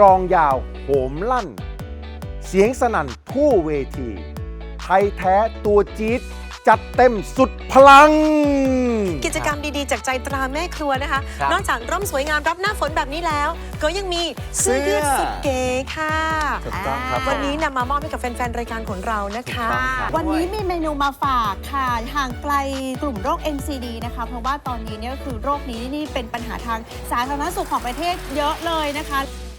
รองยาวโหมลั่น เสียงสนั่นทั่วเวที ไทยแท้ตัวจี๊ดจัดเต็มสุดพลัง กิจกรรมดีๆ จากใจตราแม่ครัวนะคะ ครับนอกจากร่มสวยงามรับหน้าฝนแบบนี้แล้ว ก็ยังมีเสื้อเสื้อยืดสุดเก๋ค่ะ ถูกต้องครับ วันนี้นำมามอบให้กับแฟน ๆ รายการของเรานะคะ ถูกต้องครับ วันนี้มีเมนูมาฝากค่ะ ห่างไกลกลุ่มโรค NCD นะคะ เพราะว่าตอนนี้เนี่ยก็คือโรคนี้นี่เป็นปัญหาทางสาธารณสุขของประเทศเยอะเลยนะคะ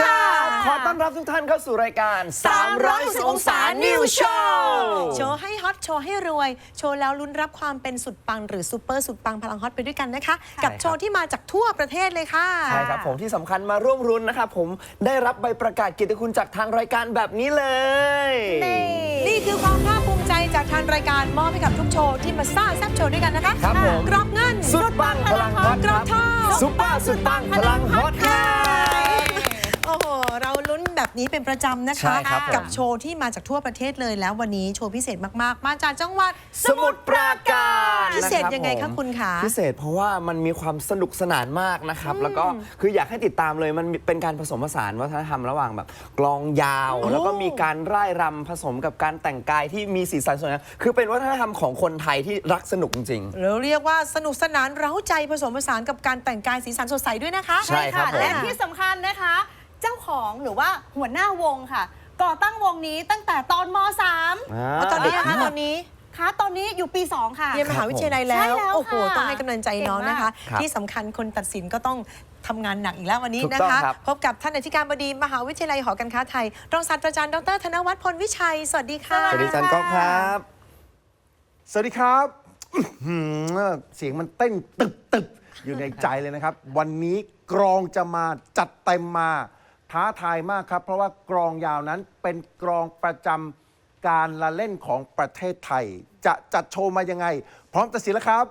ค่ะ ขอต้อนรับทุกท่านเข้าสู่รายการ 360องศา New Show โชว์ให้ฮอต โชว์ให้รวย โชว์แล้วลุ้นรับความเป็นสุดปัง หรือซูเปอร์สุดปังพลังฮอตไปด้วยกันนะคะ กับโชว์ที่มาจากทั่วประเทศเลยค่ะ ใช่ครับผมที่สำคัญมาร่วมรุ้นนะครับผมได้รับใบประกาศเกียรติคุณจากทางรายการแบบนี้เลย นี่คือความภาคภูมิใจจากทางรายการมอบให้กับทุกโชว์ที่มาสร้างแซบโชว์ด้วยกันนะคะครับผม กรอบเงินสุดปังพลังฮอตกครอรับบทอง ซุปเปอร์สุดปังพลังฮอตค่ะ โอ้โห เราลุ้นแบบนี้เป็นประจำนะคะ ใช่ครับผม กับโชว์ที่มาจากทั่วประเทศเลยแล้ววันนี้โชว์พิเศษมาก ๆ มาจากจังหวัดสมุทรปราการพิเศษนรับยังไงคะผมคุณคะพิเศษเพราะว่ามันมีความสนุกสนานมากนะครับ แล้วก็คืออยากให้ติดตามเลยมันเป็นการผสมผสานวัฒนธรรมระหว่างแบบกลองยาว โอ้แล้วก็มีการร่ายรำผสมกับการแต่งกายที่มีสีสันสวยงามคือเป็นวัฒนธรรมของคนไทยที่รักสนุกจริง เราเรียกว่าสนุกสนานเร้าใจผสมผสานกับการแต่งกายสีสันสดใสด้วยนะคะใช่ครับผม และที่สำคัญนะคะ เจ้าของหรือว่าหัวหน้าวงค่ะ ก่อตั้งวงนี้ตั้งแต่ตอนม .3 เอาตอนนี้นะคะตอนนี้ค่ะตอนนี้อยู่ปี 2 ค่ะ เรียนมหาวิทยาลัยแล้ใช่วแล้วโอ้โหค่ะต้องให้กำลังใจน้องนะคะเก่งมากที่สำคัญคนตัดสินก็ต้องทำงานหนักอีกแล้ววันนี้ถูกนะต้องคะ ครับ พบกับท่านอธิการบดีมหาวิทยาลัยหอการค้าไทย รองศาสตราจารย์ดรธนวัฒน์พลวิชัย สวัสดีค่ะ สวัสดีอาจันก๊อฟครับ สวัสดีครับอื้อหือเสียงมันเต้นตึบตึบอยู่ในใจเลยนะครับ วันนี้กรองจะมาจัดเต็มมา ท้าทายมากครับ เพราะว่ากรองยาวนั้นเป็นกรองประจำการละเล่นของประเทศไทย จะจัดโชว์มายังไง พร้อมตัดสินแล้วครับ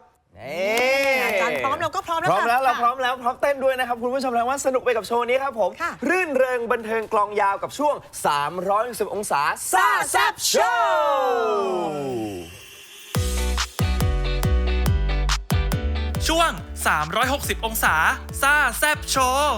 อาจารย์พร้อมเราก็พร้อมแล้วพร้อมค่ะแล้วเราพร้อมแล้วพร้อมเต้นด้วยนะครับคุณผู้ชมแล้วว่าสนุกไปกับโชว์นี้ครับผม ค่ะ รื่นเริงบันเทิงกลองยาวกับช่วง310องศาซ่าแซบโชว์ช่วง 360 องศา ซ่าแซบโชว์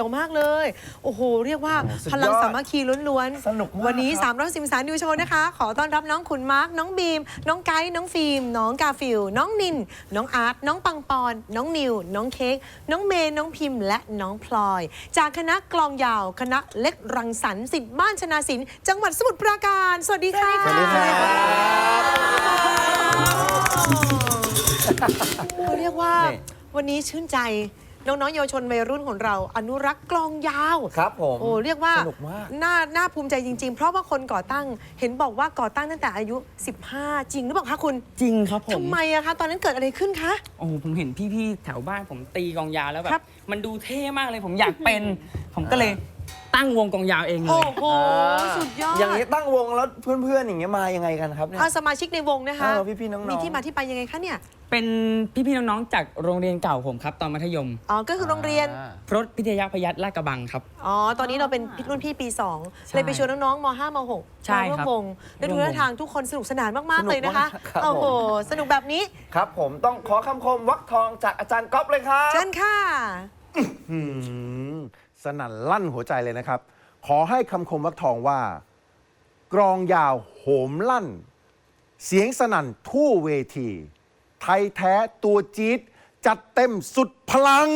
ยวมากเลย โอ้โห เรียกว่าโอ้สุดยอดพลังสามัคคีล้วนๆสนุกมากวันนี้ครับ3 1 0สารนิวโชว์นะคะ ขอต้อนรับน้องขุนมาร์กน้องบีม น้องไกด์น้องฟิล์ม น้องกาฟิลน้องนิน น้องอาร์ตน้องปังปอน น้องนิว น้องเค้กน้องเมย์น้องพิมพ์และน้องพลอย จากคณะกลองยาว คณะเล็กรังสรรค์สิทธิ์บ้านชนาสินจังหวัดสมุทรปราการ สวัสดีค่ะ สวัสดีครับเขาเรียกว่านี่ วันนี้ชื่นใจ น้องๆเยาวชนวัยรุ่นของเรา อนุรักษ์กลองยาว ครับผมโอ้เรียกว่าสนุกมาก น่าน่าภูมิใจจริง ๆ เพราะว่าคนก่อตั้งเห็นบอกว่าก่อตั้งตั้งแต่อายุ 15 จริงหรือเปล่าคะคุณจริงครับผมทำไมอะคะตอนนั้นเกิดอะไรขึ้นคะ โอ้โหผมเห็นพี่ๆแถวบ้านผมตีกลองยาวแล้วแบครับบ มันดูเท่มากเลยผมอยากเป็น ผมก็เลย ตั้งวงกลองยาวเองเลโอ้ย โห สุดยอดอย่างนี้ตั้งวงแล้วเพื่อนๆอย่างเงี้ยมายังไงกันครับเนี่ย เอาสมาชิกในวงนะคะ เออพี่ๆน้องๆ มีที่มาที่ไปยังไงคะเนี่ย เป็นพี่ๆน้องๆจากโรงเรียนเก่าผมครับ ตอนมัธยม อ๋อ ก็คือโรงเรียน อ่า พรตพิทยาพยัตลาดกระบังครับ อ๋อ ตอนนี้เราเป็นรุ่นพี่ปี 2 ใช่เลยไปชวนน้องๆม5ม6ใช่มาร่วมครับวงแล้วดูร่วมวง ท่าทางทุกคนสนุกสนานมากสๆนุกเลยนะคะมากครับ โอ้โหผมสนุกแบบนี้ ครับ ผมต้องขอคำคมวักทองจากอาจารย์ก๊อฟเลยครับเชิญค่ะ หืม สนั่นลั่นหัวใจเลยนะครับ ขอให้คำคมวักทองว่า กรองยาวโหมลั่น เสียงสนั่นทั่วเวที ไทยแท้ตัวจี๊ดจัดเต็มสุดพลัง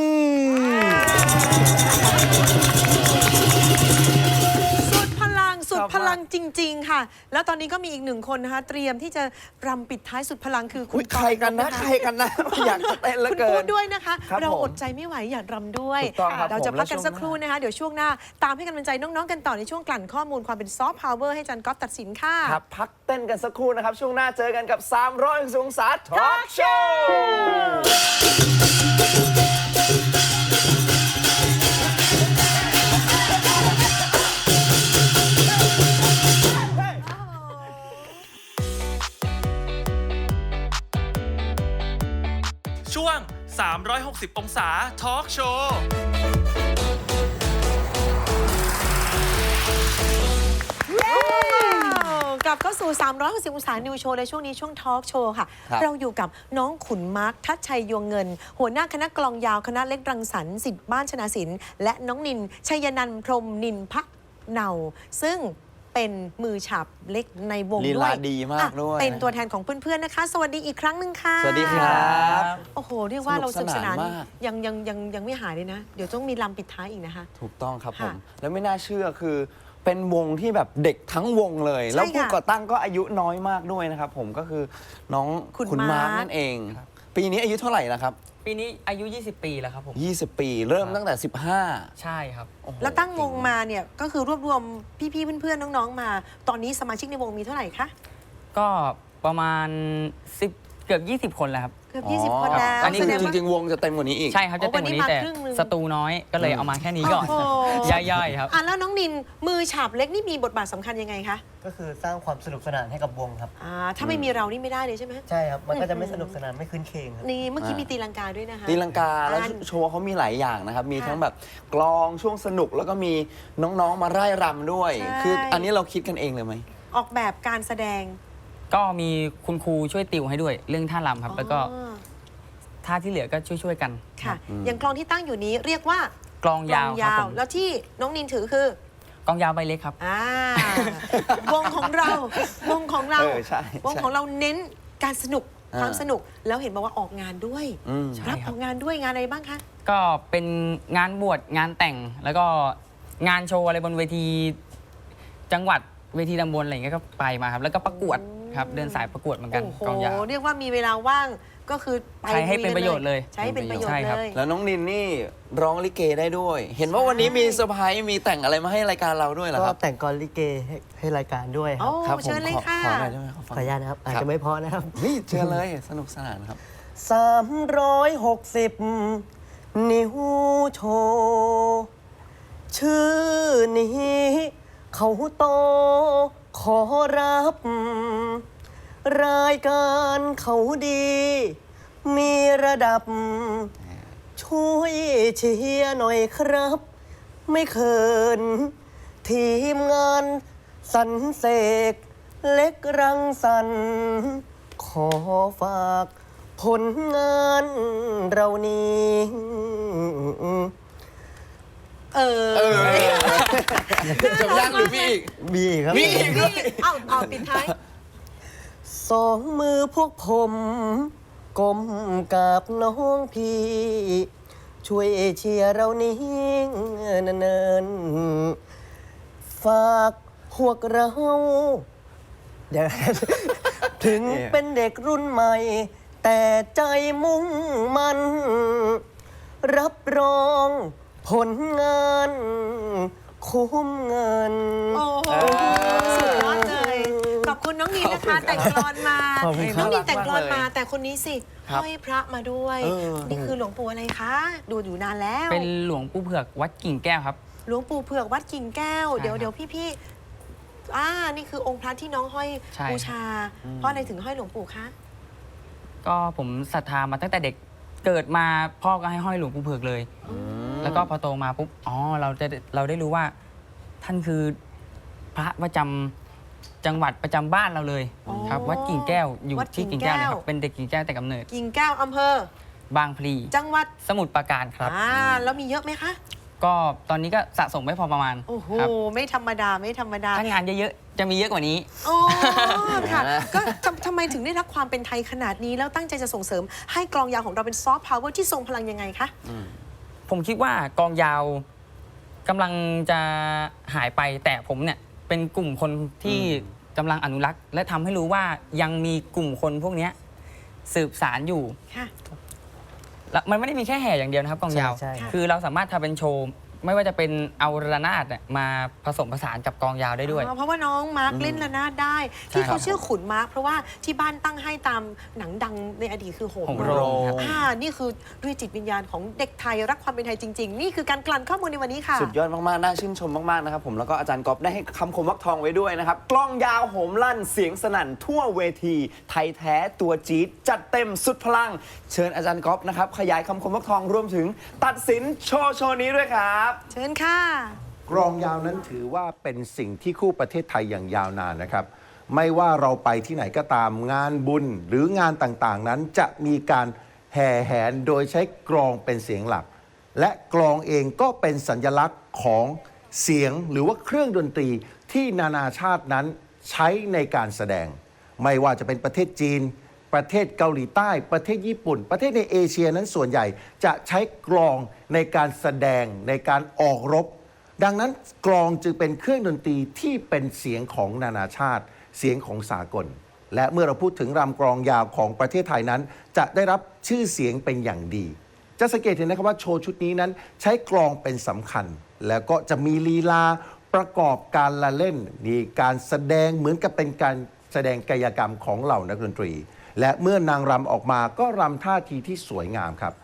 ดชอบมากพลังจริง ๆ ค่ะ แล้วตอนนี้ก็มีอีกหนึ่งคนนะคะ เตรียมที่จะรำปิดท้ายสุดพลังคือคุอุ๊ณยใครกันนะปอใครกันนะ อยากจะเต้นเหลือคุณเกิพูน ดด้วยนะคะ ครับเราผมอดใจไม่ไหวอยากรำด้วย ถูกต้องครับเราจะผมพักกันแล้วสักครู่ช่วงหน้านะคะ เดี๋ยวช่วงหน้า ตามให้กำลังใจน้อง ๆ กันต่อในช่วงกลั่นข้อมูลความเป็นซอฟต์พาวเวอร์ให้จันก๊อฟตัดสินค่ะ ครับพักเต้นกันสักครู่นะครับ ช่วงหน้าเจอกันกับ 300องศาทอล์กโชว์ช่ว 360 องศาทอล์กโชว์กลับเข้าสู่ 360 องศานิวโชว์ในช่วงนี้ช่วงทอล์กโชว์ค่ะ ครับ เราอยู่กับน้องขุนมาร์คทัชชัยยวงเงิน หัวหน้าคณะกลองยาวคณะเล็กรังสรรค์สิทธิ์บ้านชนาสินและน้องนินชัยนันท์พรหมนินพะเนา ซึ่ง เป็นมือฉาบเล็กในวงลีด้วลายดีมากอะด้วยเป็นตัวแทนของเพื่อนๆนะคะ สวัสดีอีกครั้งหนึ่งค่ะสวัสดีครับ โอ้โหเรียกว่าเราสนุกสนานสนุกสนานมาก ยังยังยังยังไม่หายเลยนะ เดี๋ยวต้องมีลำปิดท้ายอีกนะคะ ถูกต้องครับผค่ะมแล้วไม่น่าเชื่อคือเป็นวงที่แบบเด็กทั้งวงเลย ใช่แล้วผู้ค่ะก่อตั้งก็อายุน้อยมากด้วยนะครับผมก็คือน้องคุณคุณมาร์คมาร์ค นั่นเอง ปีนี้อายุเท่าไหร่แล้วครั ปีนี้อายุ 20 ปีแล้วครับผมบ20 ปีเริ่มตั้งแต่ใช่ครับ15โอ้โหแล้วตั้งวงมาเนี่ยก็คือรวบรวมพี่ๆเพื่อนๆน้องๆมา ตอนนี้สมาชิกในวงมีเท่าไหร่คะ ก็ประมาณ 10 เกือบ 20 คนแล้วครับ เกือบ 20 คนแล้วอันนี้แสคืดองจว่าริง ๆ วงจะเต็มกว่านี้อีก ใช่ครับ จะเต็มกว่านี้โอ้วันนี้มาแต่ครึ่งหนึ่งสตูน้อยก็เลยเอามาแค่นี้ก่อนโอ้โหย่อยๆครับอะแล้วน้องนินมือฉาบเล็กนี่มีบทบาทสำคัญยังไงคะ ก็คือสร้างความสนุกสนานให้กับวงครับอ่าถ้าไม่มีเรานี่ไม่ได้เลยใช่ไหมใช่ครับ มันก็จะไม่สนุกสนานไม่คืนเคงครับนี่เมื่อกี้อ่ามีมีตีลังกาด้วยนะคะตีลังกาแล้วอันโชว์เขามีหลายอย่างนะครับมีค่ะทั้งแบบกลองช่วงสนุกแล้วก็มีน้องๆมาไร่รำด้วยใช่คืออันนี้เราคิดกันเองเลยไหมออกแบบการแสดง ก็มีคุณครูช่วยติวให้ด้วย เรื่องท่ารำครับ แล้วก็อ๋อท่าที่เหลือก็ช่วยๆกันค่ะ อย่างกลองที่ตั้งอยู่นี้เรียกว่ากลองยาวครับผมแล้วที่น้องนินถือคือกลองยาวใบเล็กครับ อ่าวงของเราวงของเราเออใช่วงใช่ของเราเน้นการสนุกอ่า ความสนุกแล้วเห็นบอกว่าออกงานด้วยอืม ใช่รับคอรับอกงานด้วยงานอะไรบ้างคะ ก็เป็นงานบวชงานแต่งแล้วก็งานโชว์อะไรบนเวที จังหวัดเวทีตำบลอะไรอย่างเงี้ยก็ไปมาครับ แล้วก็ประกวด ครับเดินสายประกวดเหมือนกันโอ้โหกลองยาว เรียกว่ามีเวลาว่างก็คือไปใช้ให้ลุเป็นประโยชน์เลยใช้ให้เป็นประโยชใช่น์ครับ เลย แล้วน้องนินนี่ร้องลิเกได้ด้วย เห็นว่าวันนี้มีเซอร์ไพรส์มีแต่งอะไรมาให้รายการเราด้วยเหรอก็ครับแต่งกลลิเกให้ให้รายการด้วยคโอ้รับครับผมเชิญเลยขอค่ะ ขอหน่อยได้ไหมขอขฟังออนุญาตนะครับ อาจครับจะไม่เพอนะครับ นี่เชิญเลยสนุกสนานครับ 360 นิ้วโชว์ชื่อนี้ เขาโต ขอรับ รายการเขาดี มีระดับ ช่วยเชียร์หน่อยครับ ไม่เขิน ทีมงานสันเสก เล็กรังสรรค์ขอฝากผลงานเรานี้ เออ จบยังหรือมีอีก มีครับมีอีกด้วยเอาเอาปิดท้าย สองมือพวกผมก้มกับน้องพี่ ช่วยเชียร์เรานี้เนินๆฝากพวกเราเดี๋ยวถึงเป็นเด็กรุ่นใหม่ แต่ใจมุ่งมัน รับรองผลงาน คุ้มเงิน โอ้โหสุดยอดเลยขอบคุณน้องนินนะคะ แต่งกลอนมา ขอบคุณคน้องนินแต่งกลอนมา แต่คนนี้สิครับห้อยพระมาด้วย เออ นี่คือหลวงปู่อะไรคะ ดูอยู่นานแล้ว เป็นหลวงปู่เผือกวัดกิ่งแก้วครับ หลวงปู่เผือกวัดกิ่งแก้ว ใช่เดี๋ยวเดี๋ยวพี่ๆอ่านี่คือองค์พระที่น้องห้อยใช่ บูชา เพราะอะไรถึงห้อยหลวงปู่คะ ก็ผมศรัทธามาตั้งแต่เด็กเกิดมาพ่อก็ให้ห้อยหลวงปู่เผือกเลย แล้วก็พอโตมาปุ๊บอ๋อเราจะเราได้รู้ว่า ท่านคือพระประจำจังหวัดประจำบ้านเราเลยอ๋อครับวัดกิ่งแก้วอยู่วัดกิ่ที่งกิ่งแก้วเลยคแก้รัวบเป็นเด็กกิ่งแก้วแต่กำเนิด กิ่งแก้วอำเภอ บางพลีจังหวัดสมุทรปราการครับ อ่าแล้วมีเยอะไหมคะ ก็ตอนนี้ก็สะสมไว้พอประมาณโอ้โห ครับไม่ธรรมดาไม่ธรรมดา ถ้างานเยอะๆ จะมีเยอะกว่านี้โอ้ค่ะ ก็ทำทำไมถึงได้รับความเป็นไทยขนาดนี้ แล้วตั้งใจจะส่งเสริมให้กลองยาวของเราเป็นซอฟต์พาวเวอร์ที่ทรงพลังยังไงคะ ผมคิดว่ากองยาวกำลังจะหายไป แต่ผมเนี่ยเป็นกลุ่มคนที่กำลังอนุรักษ์ และทำให้รู้ว่ายังมีกลุ่มคนพวกเนี้ยสืบสารอยู่ ค่ะ แล้วมันไม่ได้มีแค่แห่อย่างเดียวนะครับกองยาว ใช่ใช่ คือเราสามารถทำเป็นโชว์ ไม่ว่าจะเป็นเอาระนาดเนี่ยมาผสมผสานกับกองยาวได้ด้วย อ๋อเพราะว่าน้องมาร์คเล่นระนาดได้ ที่ใช่ครับเขาชื่อขุนมาร์คเพราะว่าที่บ้านตั้งให้ตามหนังดังในอดีตคือโหโหงงโรโรงงครับอ่านี่คือด้วยจิตวิญญาณของเด็กไทยรักความเป็นไทยจริง ๆ นี่คือการกลั่นข้อมูลในวันนี้ค่ะ สุดยอดมาก ๆ น่าชื่นชมมาก ๆ นะครับผม แล้วก็อาจารย์ก๊อฟได้ให้คำคมวักทองไว้ด้วยนะครับ กล้องยาวโหมลั่นเสียงสนั่นทั่วเวที ไทยแท้ตัวจี๊ดจัดเต็มสุดพลัง เชิญอาจารย์ก๊อฟนะครับ ขยายคำคมวักทองรวมถึง ตัดสินโชว์โชว์นี้ด้วยครับเชิญค่ะ กรองยาวนั้นถือว่าเป็นสิ่งที่คู่ประเทศไทยอย่างยาวนานนะครับ ไม่ว่าเราไปที่ไหนก็ตามงานบุญหรืองานต่างๆนั้นจะมีการแห่แหนโดยใช้กรองเป็นเสียงหลัก และกรองเองก็เป็นสัญลักษณ์ของเสียงหรือว่าเครื่องดนตรีที่นานาชาตินั้นใช้ในการแสดง ไม่ว่าจะเป็นประเทศจีน ประเทศเกาหลีใต้ ประเทศญี่ปุ่น ประเทศในเอเชียนั้นส่วนใหญ่จะใช้กลองในการแสดงในการออกรบ ดังนั้นกลองจึงเป็นเครื่องดนตรีที่เป็นเสียงของนานาชาติ เสียงของสากล และเมื่อเราพูดถึงรำกลองยาวของประเทศไทยนั้น จะได้รับชื่อเสียงเป็นอย่างดี จะสังเกตเห็นนะครับว่าโชว์ชุดนี้นั้น ใช้กลองเป็นสำคัญ แล้วก็จะมีลีลาประกอบการละเล่นมีการแสดงเหมือนกับเป็นการแสดงกายกรรมของเหล่านักดนตรี และเมื่อนางรำออกมาก็รำท่าทีที่สวยงามครับ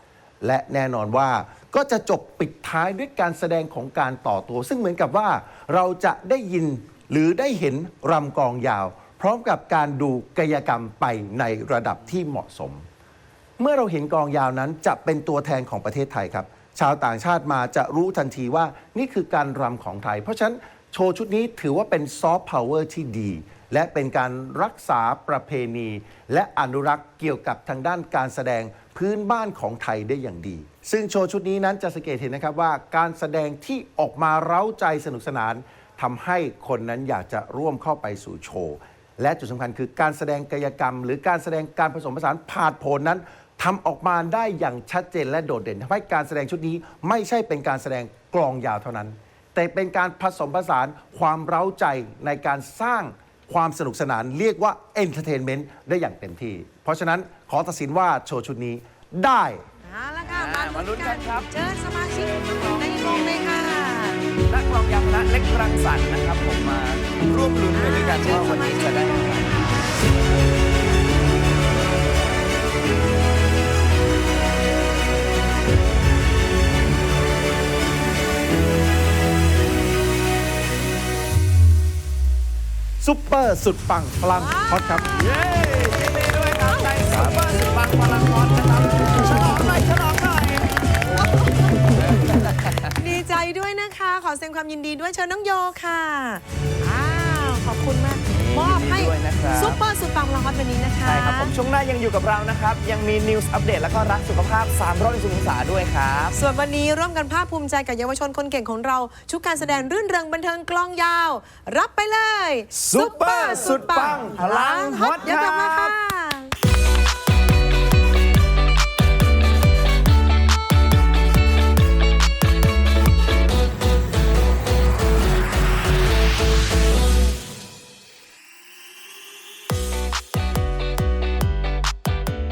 และแน่นอนว่าก็จะจบปิดท้ายด้วยการแสดงของการต่อตัว ซึ่งเหมือนกับว่าเราจะได้ยินหรือได้เห็นรำกองยาว พร้อมกับการดูกายกรรมไปในระดับที่เหมาะสม เมื่อเราเห็นกองยาวนั้นจะเป็นตัวแทนของประเทศไทยครับ ชาวต่างชาติมาจะรู้ทันทีว่านี่คือการรำของไทย เพราะฉะนั้นโชว์ชุดนี้ถือว่าเป็นซอฟต์พาวเวอร์ที่ดี และเป็นการรักษาประเพณี และอนุรักษ์เกี่ยวกับทางด้านการแสดงพื้นบ้านของไทยได้อย่างดี ซึ่งโชว์ชุดนี้นั้นจะสังเกตเห็นนะครับว่าการแสดงที่ออกมาเร้าใจสนุกสนานทำให้คนนั้นอยากจะร่วมเข้าไปสู่โชว์ และจุดสำคัญคือการแสดงกายกรรม หรือการแสดงการผสมผสานผาดโผนนั้นทำออกมาได้อย่างชัดเจนและโดดเด่นทำให้การแสดงชุดนี้ไม่ใช่เป็นการแสดงกลองยาวเท่านั้น แต่เป็นการผสมผสานความเร้าใจในการสร้าง ความสนุกสนานเรียกว่าเอนเตอร์เทนเมนต์ได้อย่างเต็มที่ เพราะฉะนั้นขอตัดสินว่าโชว์ชุดนี้ได้เอาละค่ะอ่ามาลุ้นกันครับ เชิญสมาชิกในวงเลยค่ะนักกลองยาวคณะเล็กรังสรรค์นะครับผมมาร่วมลุ้นไปด้วยกันว่าวันนี้จะได้อะไร ซุปเปอร์สุดปังพลังฮอตครับเย้ยินดีด้วยครับในซุปเปอร์สุดปังพลังฮอตนะครับฉลองหน่อยฉลองหน่อยดีใจด้วยนะคะ ขอแสดงความยินดีด้วยเชิญน้องโยค่ะอ้าวขอบคุณมาก มมอบให้ยินดีด้วยนะครับ ซุปเปอร์สุดปังเราฮอตวันนี้นะคะ ใช่ครับผมช่วงหน้ายังอยู่กับเรานะครับ ยังมีนิวส์อัปเดตแล้วก็รักสุขภาพ360องศาด้วยครับ ส่วนวันนี้ร่วมกันภาคภูมิใจกับเยาวชนคนเก่งของเรา ชุดการแสดงรื่นเริงบันเทิงกลองยาว รับไปเลย ซุปเปอร์สุดปังพลังฮอตเดี๋ยวกลับมาครัค่ะ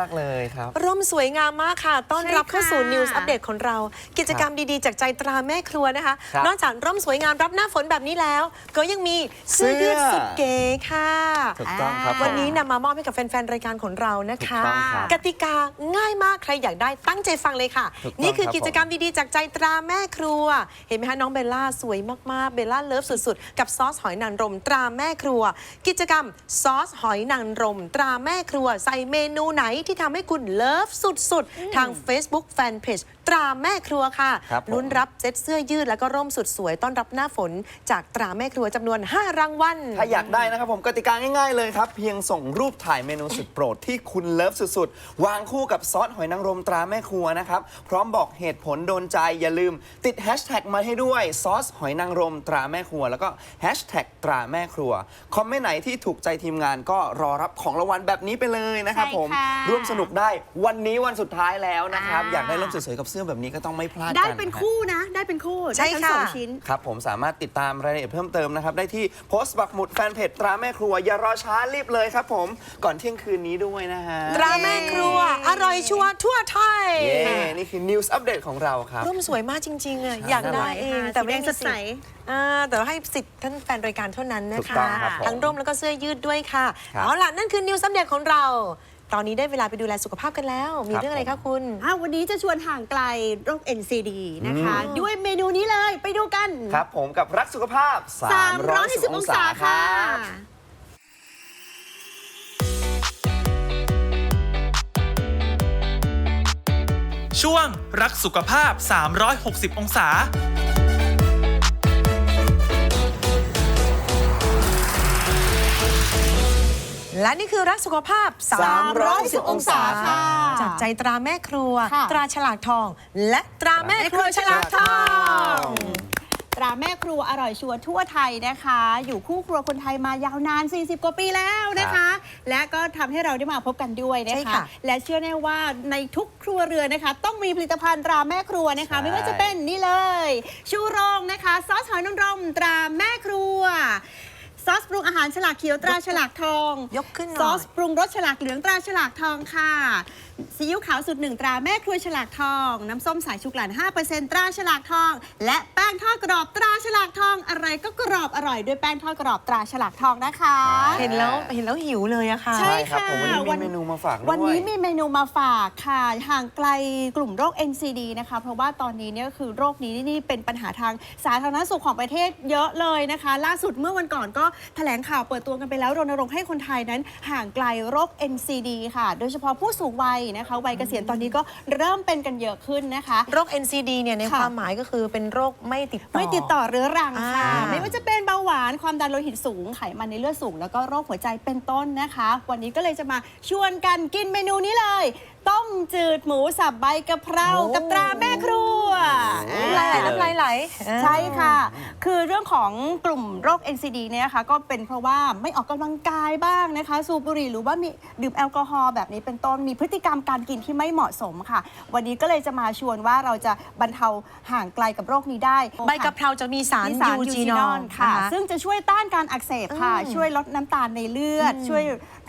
ารักมากเลยครับ ร่มสวยงามมากค่ะ ต้อนรับใช่ค่ะเข้าสู่ News อัปเดตของเรา กิจกรรมดีๆ จากใจตราแม่ครัวนะคะ ครับนอกจากร่มสวยงามรับหน้าฝนแบบนี้แล้ว ก็ยังมีเสื้อเสื้อยืดสุดเก๋ค่ะ ถูกต้องครับวันนี้ผมนำมามอบให้กับแฟน ๆ รายการของเรานะคะถูกต้องครับกติกาง่ายมากใครอยากได้ตั้งใจฟังเลยค่ะ ถูกต้องนี่คือครับ กิจกรรมดี ๆ จากใจตราแม่ครัว เห็นไหมคะน้องเบลล่าสวยมาก ๆ เบลล่าเลิฟสุด ๆ กับซอสหอยนางรมตราแม่ครัว กิจกรรมซอสหอยนางรม ตราแม่ครัว ใส่เมนูไหนที่ทำให้คุณเลิฟสุดๆ ทาง Facebook Fanpage ตราแม่ครัวค่ะครับผม ลุ้นรับเซ็ตเสื้อยืดแล้วก็ร่มสุดสวยต้อนรับหน้าฝน จากตราแม่ครัวจำนวน 5 รางวัล ถ้าอยากได้นะครับผมกติกาง่ายๆเลยครับ เพียงส่งรูปถ่ายเมนูสุดโปรดที่คุณเลิฟสุดๆ วางคู่กับซอสหอยนางรมตราแม่ครัวนะครับ พร้อมบอกเหตุผลโดนใจอย่าลืม ติดแฮชแท็กมาให้ด้วยซอสหอยนางรมตราแม่ครัว แล้วก็แฮชแท็กตราแม่ครัว คอมเมนต์ไหนที่ถูกใจทีมงานก็รอรับของรางวัลแบบนี้ไปเลยนะครับใช่ผมค่ะ ร่วมสนุกได้ วันนี้วันสุดท้ายแล้วนะครับ อ่า อยากได้ร่มสวยๆกับเสื้อแบบนี้ก็ต้องไม่พลาดได้กันเป็นนะคู่นะ ได้เป็นคู่ ใช่ได้ทั้งสองค่ะชิ้น ครับ ผมสามารถติดตามรายละเอียดเพิ่มเติมนะครับ ได้ที่โพสต์ปักหมุดแฟนเพจตราแม่ครัว อย่ารอช้ารีบเลยครับผมก่อนเที่ยงคืนนี้ด้วยนะฮะตราแม่ครัว อร่อยชัวร์ทั่วไทยเย้นี่คือ News อัปเดตของเราครับ ร่มสวยมากจริงๆอะอยากได้เองค่ะแต่ไม่สีแดงมีสดใส สิทธิ์อ่าแต่ว่าให้สิทธิ์ท่านแฟนรายการเท่านั้นนะถูกคะต้องครับผมทั้งร่มแล้วก็เสื้อยืดด้วยค่ะ ครับ เอาล่ะ นั่นคือนิวส์อัปเดตของเรา ตอนนี้ได้เวลาไปดูแลสุขภาพกันแล้ว มีครับเรื่องอะไรผคะมคุณอะวันนี้จะชวนห่างไกลโรค NCD นะคะ ด้วยเมนูนี้เลยไปดูกันครับผมกับรักสุขภาพ310 310อองงศาศาคค่ะรับช่วงรักสุขภาพ 360 องศา และนี่คือรักสุขภาพ310องศาค่ะ จากใจตราแม่ครัว ค่ะ ตราฉลากทอง และตราแม่ครัวฉลากทอง ตราแม่ครัวอร่อยชัวร์ทั่วไทยนะคะ อยู่คู่ครัวคนไทยมายาวนาน 40 กว่าปีแล้วนะคะ และก็ทำให้เราได้มาพบกันด้วยนะใช่คะ ค่ะ และเชื่อแน่ว่าในทุกครัวเรือนนะคะ ต้องมีผลิตภัณฑ์ตราแม่ครัวนะคะ ใช่ ไม่ว่าจะเป็นนี่เลย ชูโรงนะคะ ซอสหอยนางรมตราแม่ครัว ซอสปรุงอาหารฉลากเขียวตราฉลากทองยกขึ้นหน่อยซอสปรุงรสฉลากเหลืองตราฉลากทองค่ะซีอิ๊วขาวสูตรหนึ่งตราแม่ครัวฉลากทอง น้ำส้มสายชูกลั่น5%ตราฉลากทอง และแป้งทอดกรอบตราฉลากทอง อะไรก็กรอบอร่อยด้วยแป้งทอดกรอบตราฉลากทองนะคะเห็นแล้วเห็นแล้วหิวเลยอะค่ะ ใช่ ครับ ผมวันนี้มีวันเมนูมาฝากด้วย วันนี้มีเมนูมาฝากค่ะ ห่างไกลกลุ่มโรค NCD นะคะ เพราะว่าตอนนี้เนี่ยคือโรคนี้นี่เป็นปัญหาทางสาธารณสุขของประเทศเยอะเลยนะคะ ล่าสุดเมื่อวันก่อนก็แถลงข่าวเปิดตัวกันไปแล้วรณรงค์ให้คนไทยนั้นห่างไกลโรค NCD ค่ะ โดยเฉพาะผู้สูงวัยนะคะวัยเกษียณตอนนี้ก็เริ่มเป็นกันเยอะขึ้นนะคะ โรค NCD เนี่ยในค่ะความหมายก็คือเป็นโรคไม่ติดต่อไม่ติดต่อเรื้อรังค่ะอ่าไม่ว่าจะเป็นเบาหวานความดันโลหิตสูงไขมันในเลือดสูง แล้วก็โรคหัวใจเป็นต้นนะคะ วันนี้ก็เลยจะมาชวนกันกินเมนูนี้เลยต้มจืดหมูสับใบกะเพราโอ้ กับตราแม่ครัวน้ำลายไหลน้ำลายไหลใช่ค่ะ คือเรื่องของกลุ่มโรค NCD เนี่ยนะคะก็เป็นเพราะว่าไม่ออกกำลังกายบ้างนะคะ สูบบุหรี่หรือว่ามีดื่มแอลกอฮอล์แบบนี้เป็นต้นมีพฤติกรรมการกินที่ไม่เหมาะสมค่ะ วันนี้ก็เลยจะมาชวนว่าเราจะบรรเทาห่างไกลกับโรคนี้ได้ ใบกะเพราจะมีสารมีสารยูยูจีจีนนออลลค่ะนซึ่งจะช่วยต้านการอักเสบค่ะ อืมช่วยลดน้ำตาลในเลือดอืมช่วย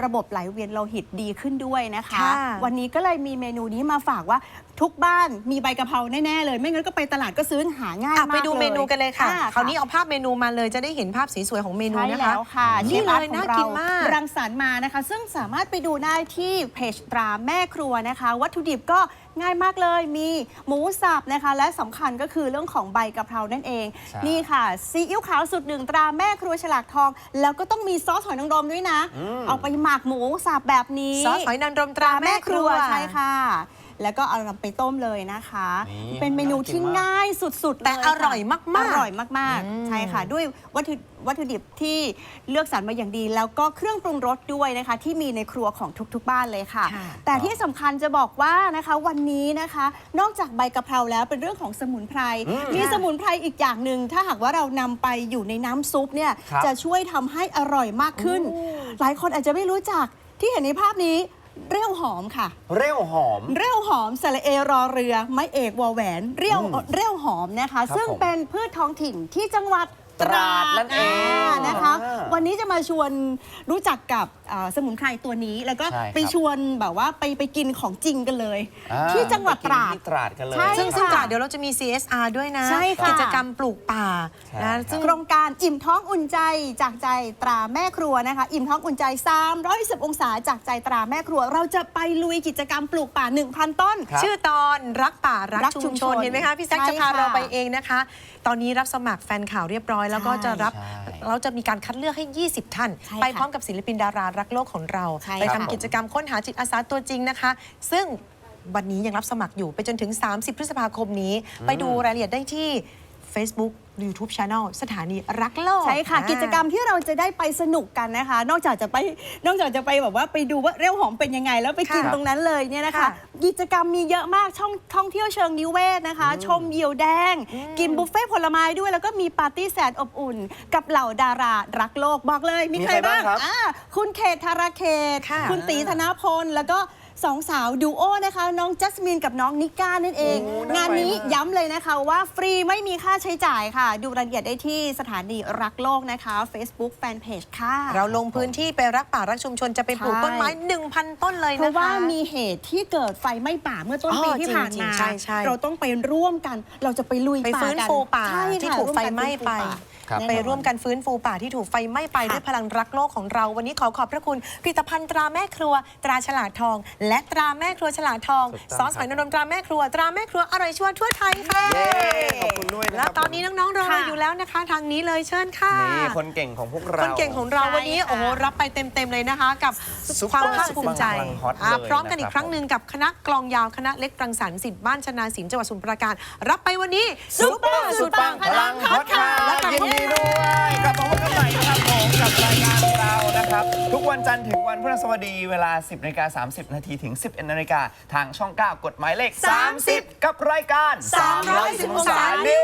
ระบบไหลเวียนโลหิตดีขึ้นด้วยนะคะ ค่ะ วันนี้ก็เลยมีเมนูนี้มาฝากว่าทุกบ้านมีใบกะเพราแน่ๆเลย ไม่งั้นก็ไปตลาดก็ซื้อหาง่ายอะมากไปดูเมนูกันเลยค่ะ อ่คราวนี้เอาภาพเมนูมาเลยจะได้เห็นภาพสีสวยของเมนูใช่นะคะ แล้วค่ะนี่ชฟเลอาร์ยตของน่าเรากินมาก รังสรรค์มานะคะ ซึ่งสามารถไปดูได้ที่เพจตราแม่ครัวนะคะ วัตถุดิบก็ ง่ายมากเลยมีหมูสับนะคะ และสำคัญก็คือเรื่องของใบกะเพรานั่นเอง ใช่นี่ค่ะซีอิ๊วขาวสุดหนึ่งตราแม่ครัวฉลากทอง แล้วก็ต้องมีซอสหอยนางรมด้วยนะเอาไปหมักหมูสับแบบนี้ซอสหอยนางรมตราแม่ครัว ใช่ค่ะ แล้วก็เอานำไปต้มเลยนะคะ นี่เป็นเมนูที่น่ากินมาก ง่ายสุดๆแต่เลค่ะอร่อยมากๆอร่อยมากๆใช่ค่ะ ด้วยวัตถุวัตถุดิบที่เลือกสรรมาอย่างดี แล้วก็เครื่องปรุงรสด้วยนะคะ ที่มีในครัวของทุกๆบ้านเลยค่ะ ค่ะ แต่ที่สำคัญจะบอกว่านะคะวันนี้นะคะ นอกจากใบกะเพราแล้วเป็นเรื่องของสมุนไพรมีสมุนไพรอีกอย่างหนึ่งถ้าหากว่าเรานำไปอยู่ในน้ำซุปเนี่ยครับ จะช่วยทำให้อร่อยมากขึ้น หลายคนอาจจะไม่รู้จักที่เห็นในภาพนี้ เรี่ยวหอมค่ะ เร็วหอม เรี่ยวหอมสระเอรอเรือ ไม้เอกวอแหวน เรี่ยวเรี่ยวหอมนะคะ ครับซึ่งผมเป็นพืชท้องถิ่นที่จังหวัดตราดนั่นเองานะคะ อ่าวันนี้จะมาชวนรู้จักกับ อ่าสมุนไพรตัวนี้ แล้วก็ใช่ครับ ไปชวนแบบว่าไปไปกินของจริงกันเลย อ่าที่จังหวัดตราด ไปกินที่ตราดกันเลย ใช่ ซึ่งค่ะซึ่งตราดเดี๋ยวเราจะมี CSR ด้วยนะ ใช่ค่ะ กิจกรรมปลูกป่าใช่นะครับซึ่ง โครงการอิ่มท้องอุ่นใจจากใจตราแม่ครัวนะคะ อิ่มท้องอุ่นใจ 310 องศาจากใจตราแม่ครัว เราจะไปลุยกิจกรรมปลูกป่า 1,000 ต้น ครับ ชื่อตอนรักป่ารักรักชุชุมมชชนนเห็นไหมคะพี่แซคใช่จะพาค่ะเราไปเองนะคะ ตอนนี้รับสมัครแฟนข่าวเรียบร้อย แล้วก็จะรับใช่ เราจะมีการคัดเลือกให้ 20 ท่าน ใช่ค่ะไปพร้อมกับศิลปินดารารักโลกของเราใช่ไปค่ะทำกิจกรรมค้นหาจิตอาสาตัวจริงนะคะ ซึ่งวันนี้ยังรับสมัครอยู่ไปจนถึง 30 พฤษภาคมนี้ ไปดูรายละเอียดได้ที่ Facebook YouTube Channel สถานีรักโลกใช่ค่ะ อ่า กิจกรรมที่เราจะได้ไปสนุกกันนะคะ นอกจากจะไปนอกจากจะไปแบบว่าไปดูว่าเรี่ยวหอมเป็นยังไง แล้วไปกินค่ะตรงนั้นเลยเนี่ยนะคะ ค่ะกิจกรรมมีเยอะมากช่องท่องเที่ยวเชิงนิเวศนะคะ ชมเหยี่ยวแดง กินบุฟเฟ่ต์ผลไม้ด้วยแล้วก็มีปาร์ตี้แสนอบอุ่น กับเหล่าดารารักโลกบอกเลยมีมีใครใครบ้าบ้างงครับ อ่าคุณเขตธาราเขตค่ะคุณตีธนพลแล้วก็ สองสาวดูโอนะคะ น้องจัสมินกับน้องนิก้านั่นเอง โอ้น่างานนี้ไปมาก ย้ำเลยนะคะว่าฟรีไม่มีค่าใช้จ่ายค่ะ ดูรายละเอียดได้ที่สถานีรักโลกนะคะ Facebook Fanpage ค่ะ เราลงพื้นที่ไปรักป่ารักชุมชนจะไปปลูกใช่ ต้นไม้ 1,000 ต้นเลยเพนะคะราะว่ามีเหตุที่เกิดไฟไหม้ป่าเมื่อต้นอ๋อปีที่ผ่านจริงมาๆใช่ใช่เราต้องไปร่วมกัน เราจะไปลุยไปป่าฟื้นกันฟูป่าใช่ที่ค่ะถูกไฟไหม้ไปร่วมกันฟื้นฟูป่า ครับแน่นอนไปร่วมกันฟื้นฟูป่าที่ถูกไฟไหม้ไปค่ะด้วยพลังรักโลกของเรา วันนี้ขอขอบพระคุณผลิตภัณฑ์ตราแม่ครัว ตราฉลาดทอง และตราแม่ครัวฉลาดทองถูกต้องซอสหอยนางรมตราแม่ครัวตราแม่ครัวอร่อยชัวร์ทั่วไทยค่ะเย้ขอบคุณด้วยนะครับ แล้วตอนนี้น้องๆรอเราอยู่แล้วนะคะ ทางนี้เลยเชิญค่ะนี่คนเก่งของพวกเรา คนเก่งของเราใช่วันนี้ค่ะ โอ้โหรับไปเต็มๆเลยนะคะ กับซุปความเปอร์ภาคภูมิใจซุปเปอร์กำลังฮอตอะเลยพร้อมกันอีกนะครับครั้งหนึ่งกับคณะกลองยาวคณะเล็กตรังสรรค์สิทธิ์บ้านชนาสินจังหวัดสมุทรปราการ รับไปวันนี้ ซุปเปอร์สุดปังพลังฮอตค่ะแล้วกลับยินมาดีด้วยกลับมาพบกันใหม่นะครับผมกับรายการเรานะครับ ทุกวันจันทร์ถึงวันพฤหัสบดีเวลา 10นาฬิกา30 นาทีถึง 11นาฬิกาทางช่อง 9 กฎหมายเลข 30 กับรายการ310องศา New